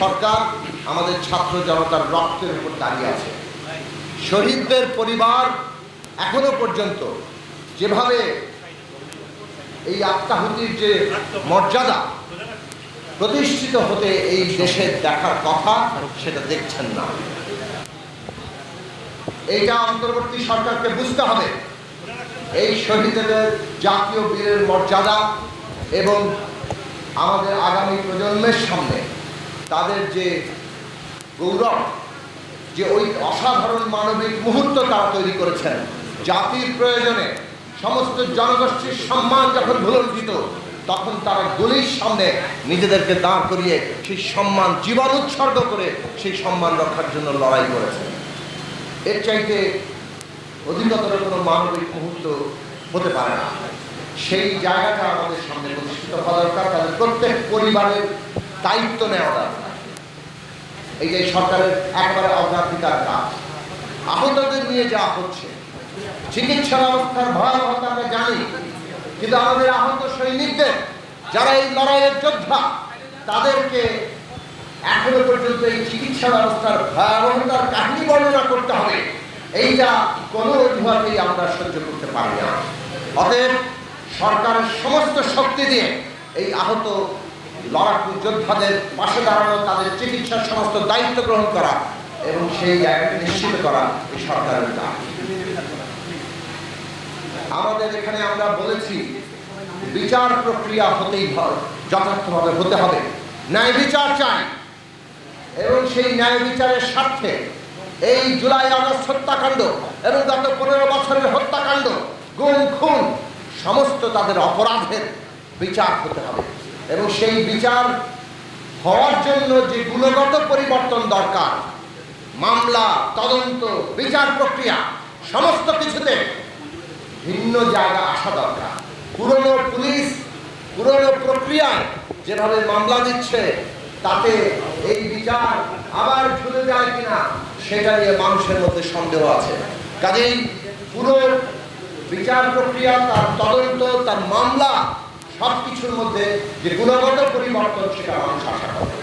সরকার, আমাদের ছাত্র জনতার রক্তের উপর দাঁড়িয়ে আছে। শহীদদের পরিবার এখনও পর্যন্ত যেভাবে এই আত্মাহুতির যে মর্যাদা প্রতিষ্ঠিত হতে এই দেশে দেখার কথা, সেটা দেখছেন না। এইটা অন্তর্বর্তী সরকারকে বুঝতে হবে। এই শহীদদের জাতীয় বীরের মর্যাদা এবং আমাদের আগামী প্রজন্মের সামনে তাদের যে গৌরব, যে ওই অসাধারণ মানবিক মুহূর্ত তারা তৈরি করেছেন। জাতির প্রয়োজনে সমস্ত জনগোষ্ঠীর সম্মান যখন ভুলঞ্চিত তখন তারা গুলির সামনে নিজেদেরকে দাঁড় করিয়ে সেই সম্মান, জীবন উৎসর্গ করে সেই সম্মান রক্ষার জন্য লড়াই করেছেন এর চাইতে অধিকতর কোনো মানবিক মুহূর্ত হতে পারে না। সেই জায়গাটা আমাদের সামনে প্রতিষ্ঠিত হওয়া দরকার। তাদের প্রত্যেক পরিবারের দায়িত্ব নেওয়া দরকার। এই যে সরকারের একবারে অগ্রাধিকার কাজ। আহতদের নিয়ে যা হচ্ছে, চিকিৎসা ব্যবস্থার ভয়াবহতা আমরা জানি, কিন্তু আমাদের আহত সৈনিকদের, যারা এই লড়াইয়ের যোদ্ধা, তাদেরকে এখনও পর্যন্ত এই চিকিৎসা ব্যবস্থার ভয়াবহতার কাহিনী বর্ণনা করতে হবে। এইটা কোনো অজুহাতেই আমরা সহ্য করতে পারি না। অতএব সরকারের সমস্ত শক্তি দিয়ে এই আহত লড়াকু যোদ্ধাদের পাশে দাঁড়ানো, তাদের চিকিৎসার সমস্ত দায়িত্ব গ্রহণ করা এবং সেই জায়গাটি নিশ্চিত করা এই সরকারের কাজ আমাদের এখানে আমরা বলেছি, বিচার প্রক্রিয়া হতেই যথার্থভাবে হতে হবে। ন্যায় বিচার চাই। এবং সেই ন্যায় বিচারের স্বার্থে এই জুলাই আগস্ট হত্যাকাণ্ড এবং গত পনেরো বছরের হত্যাকাণ্ড গুম খুন সমস্ত তাদের অপরাধের বিচার হতে হবে। এবং সেই বিচার হওয়ার জন্য যে গুণগত পরিবর্তন দরকার, মামলা, তদন্ত, বিচার প্রক্রিয়া, সমস্ত কিছুতে ভিন্ন জায়গা আসা দরকার। পুরনো পুলিশ, পুরনো প্রক্রিয়ায় যেভাবে মামলা দিচ্ছে, তাতে এই বিচার আবার ঝুলে যায় কিনা, সেটা নিয়ে মানুষের মধ্যে সন্দেহ আছে। কাজেই পুরো বিচার প্রক্রিয়া, তার তদন্ত, তার মামলা সব কিছুর মধ্যে যে গুণগত পরিবর্তন সেটা মানুষ আশা করে।